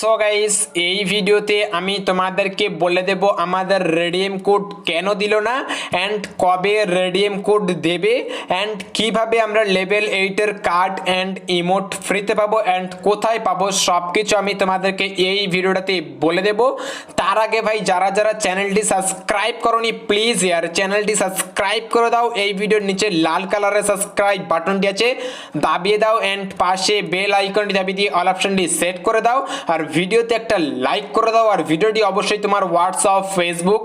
So guys এই ভিডিওতে আমি তোমাদেরকে বলে দেব আমাদের রেডিএম কোড কেন দিল না অ্যান্ড কবে রেডিএম কোড দেবে অ্যান্ড কীভাবে আমরা লেভেল এইটের কার্ড অ্যান্ড ইমোট ফ্রিতে পাবো অ্যান্ড কোথায় পাবো সব কিছু আমি তোমাদেরকে এই ভিডিওটাতে বলে দেব। তার আগে ভাই, যারা যারা চ্যানেলটি সাবস্ক্রাইব করনি প্লিজ ইয়ার চ্যানেলটি সাবস্ক্রাইব করে দাও। এই ভিডিওর নিচে লাল কালারের সাবস্ক্রাইব বাটনটি আছে, দাবিয়ে দাও অ্যান্ড পাশে বেল আইকনটি দাবিয়ে দিয়ে অল অপশনটি সেট করে দাও। আর ভিডিওতে একটা লাইক করে দাও আর ভিডিওটি অবশ্যই তোমার হোয়াটসঅ্যাপ ফেসবুক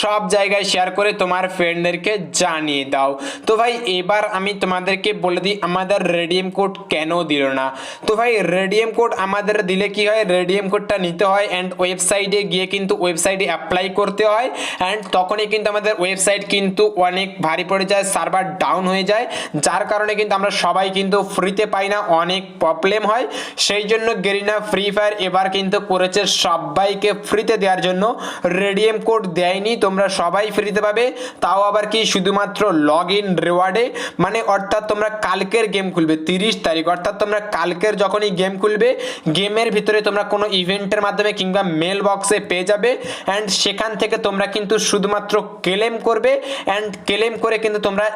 সব জায়গায় শেয়ার করে তোমার ফ্রেন্ডদেরকে জানিয়ে দাও। তো ভাই, এবার আমি তোমাদেরকে বলে দিই, আমাদের রেডিএম কোড কেন দিল না? তো ভাই রেডিএম কোড আমাদের দিলে কি হয়? রেডিএম কোডটা নিতে হয় অ্যান্ড ওয়েবসাইটে গিয়ে কিন্তু ওয়েবসাইটে অ্যাপ্লাই করতে হয় অ্যান্ড তখনই কিন্তু আমাদের ওয়েবসাইট কিন্তু অনেক ভারী পড়ে যায় সার্ভার ডাউন হয়ে যায়, যার কারণে কিন্তু আমরা সবাই কিন্তু ফ্রিতে পাই না, অনেক প্রবলেম হয়। সেই জন্য গেরিনা ফ্রি ফায়ার এবার কিন্তু করেছে সবাইকে ফ্রিতে দেওয়ার জন্য। রেডিএম কোড দেয়নি, তোমরা সবাই ফ্রিতে পাবে। তাও আবার কি শুধুমাত্র লগ ইন রেওয়ার্ডে মানে অর্থাৎ তোমরা কালকের গেম খুলবে, তিরিশ তারিখ। অর্থাৎ তোমরা কালকের যখনই গেম খুলবে গেমের ভিতরে তোমরা কোনো ইভেন্টের মাধ্যমে কিংবা মেল বক্সে পেয়ে যাবে। অ্যান্ড সেখান থেকে তোমরা কিন্তু শুধুমাত্র ক্লেম করবে। অ্যান্ড ক্লেম করে কিন্তু তোমরা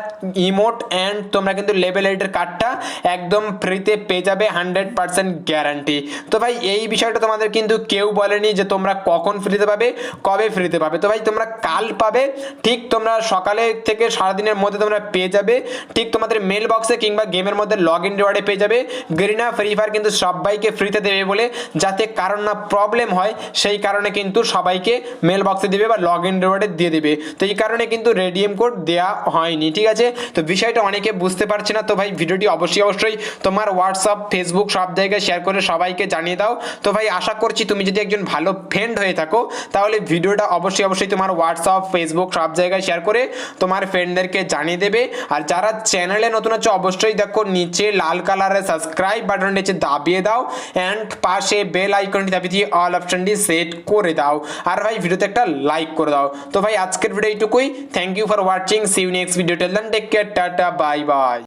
ইমোট অ্যান্ড তোমরা কিন্তু লেভেল এইটের কার্ডটা একদম ফ্রিতে পেয়ে যাবে হান্ড্রেড পার্সেন্ট গ্যারান্টি তো ভাই, এই বিষয়টা তোমাদের কিন্তু কেউ বলেনি যে তোমরা কখন ফ্রিতে পাবে, কবে ফ্রিতে পাবে। তো ভাই, তোমরা কাল পাবে, ঠিক তোমরা সকালে থেকে সারাদিনের মধ্যে তোমরা পেয়ে যাবে, ঠিক তোমাদের মেল বক্সে কিংবা গেমের মধ্যে লগ ইন রিওয়ার্ডে পেয়ে যাবে। গ্রিনা ফ্রি ফায়ার কিন্তু সবাইকে ফ্রিতে দেবে বলে, যাতে কারণ না প্রবলেম হয়, সেই কারণে কিন্তু সবাইকে মেল বক্সে দেবে বা লগ ইন রিওয়ার্ডে দিয়ে দেবে। তো এই কারণে কিন্তু রেডিএম কোড দেওয়া হয়নি, ঠিক আছে? তো বিষয়টা অনেকে বুঝতে পারছে না, তো ভাই, ভিডিওটি অবশ্যই অবশ্যই তোমার হোয়াটসঅ্যাপ ফেসবুক সব জায়গায় শেয়ার করে সবাইকে জানিয়ে দাও। তো ভাই আশা করছি তুমি যদি একজন ভালো ফ্রেন্ড হয়ে থাকো, তাহলে ভিডিওটা অবশ্যই অবশ্যই তোমার হোয়াটসঅ্যাপ ফেসবুক সব জায়গায় শেয়ার করে তোমার ফ্রেন্ডদেরকে জানিয়ে দেবে। আর যারা চ্যানেলে নতুন আছে, অবশ্যই দেখো নিচে লাল কালারের সাবস্ক্রাইব বাটন নিচে দাবিয়ে দাও অ্যান্ড পাশে বেল আইকনটি দাবিয়ে দিয়ে অল অপশনটি সেট করে দাও। আর ভাই ভিডিওতে একটা লাইক করে দাও। তো ভাই, আজকের ভিডিও এইটুকুই। Thank you for watching see you next video till then take care tata bye bye